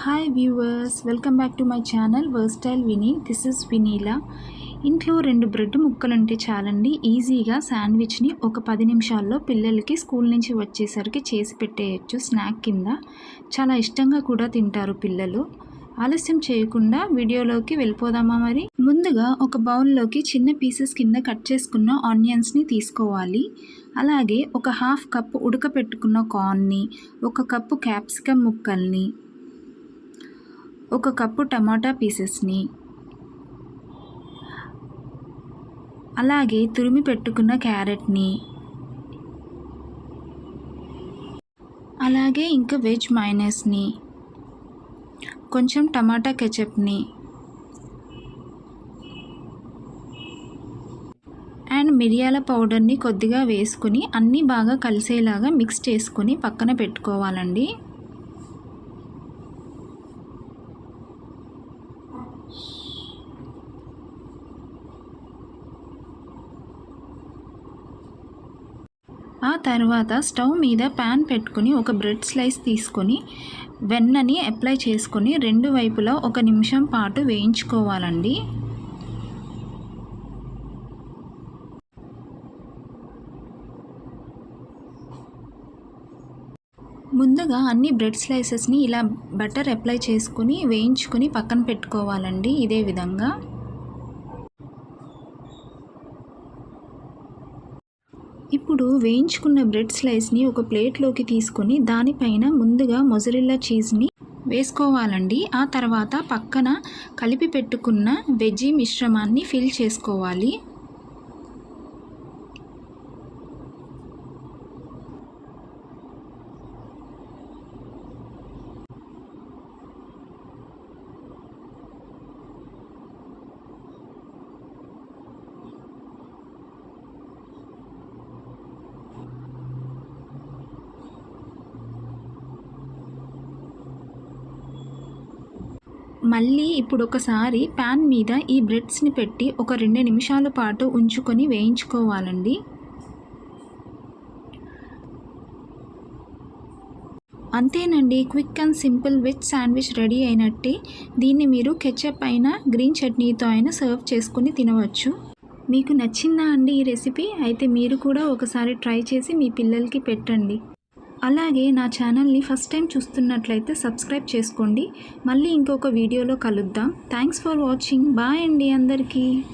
Hi viewers welcome back to my channel versatile వినీ this is వినీలా ఇంట్లో రెండు bread ముక్కలు ఉంటే చాలండి. ఈజీగా శాండ్విచ్ని ఒక పది నిమిషాల్లో పిల్లలకి స్కూల్ నుంచి వచ్చేసరికి చేసి పెట్టేయచ్చు స్నాక్ కింద. చాలా ఇష్టంగా కూడా తింటారు పిల్లలు. ఆలస్యం చేయకుండా వీడియోలోకి వెళ్ళిపోదామా మరి? ముందుగా ఒక బౌల్లోకి చిన్న పీసెస్ కింద కట్ చేసుకున్న ఆనియన్స్ని తీసుకోవాలి. అలాగే ఒక హాఫ్ కప్ ఉడకపెట్టుకున్న కార్న్ని ఒక కప్పు క్యాప్సికమ్ ముక్కల్ని ఒక కప్పు టమాటా పీసెస్ని. అలాగే తురిమి పెట్టుకున్న క్యారెట్ని. అలాగే ఇంకా వెజ్ మైనస్ని కొంచెం టమాటా కెచప్ని. అండ్ మిరియాల పౌడర్ని కొద్దిగా వేసుకుని అన్నీ బాగా కలిసేలాగా మిక్స్ చేసుకుని పక్కన పెట్టుకోవాలండి. ఆ తర్వాత స్టవ్ మీద ప్యాన్ పెట్టుకుని ఒక బ్రెడ్ స్లైస్ తీసుకొని వెన్నని అప్లై చేసుకొని రెండు వైపులా ఒక నిమిషం పాటు వేయించుకోవాలండి. ముందుగా అన్ని బ్రెడ్ స్లైసెస్ని ఇలా బటర్ అప్లై చేసుకుని వేయించుకొని పక్కన పెట్టుకోవాలండి ఇదే విధంగా. ఇప్పుడు వేయించుకున్న బ్రెడ్ స్లైస్ని ఒక ప్లేట్లోకి తీసుకొని దానిపైన ముందుగా మొజరిల్లా చీజ్ని వేసుకోవాలండి. ఆ తర్వాత పక్కన కలిపి పెట్టుకున్న వెజ్జీ మిశ్రమాన్ని ఫిల్ చేసుకోవాలి. మళ్ళీ ఇప్పుడు ఒకసారి ప్యాన్ మీద ఈ బ్రెడ్స్ని పెట్టి ఒక రెండు నిమిషాల పాటు ఉంచుకొని వేయించుకోవాలండి. అంతేనండి quick and simple veg sandwich ready అయినట్టే. దీన్ని మీరు కెచప్ అయినా గ్రీన్ చట్నీతో అయినా సర్వ్ చేసుకుని తినవచ్చు. మీకు నచ్చిందా అండి ఈ రెసిపీ? అయితే మీరు కూడా ఒకసారి ట్రై చేసి మీ పిల్లలకి పెట్టండి. అలాగే నా ఛానల్ని ఫస్ట్ టైం చూస్తున్నట్లయితే సబ్స్క్రైబ్ చేసుకోండి. మళ్ళీ ఇంకొక వీడియోలో కలుద్దాం. Thanks for watching. బాయ్ అండి అందరికీ.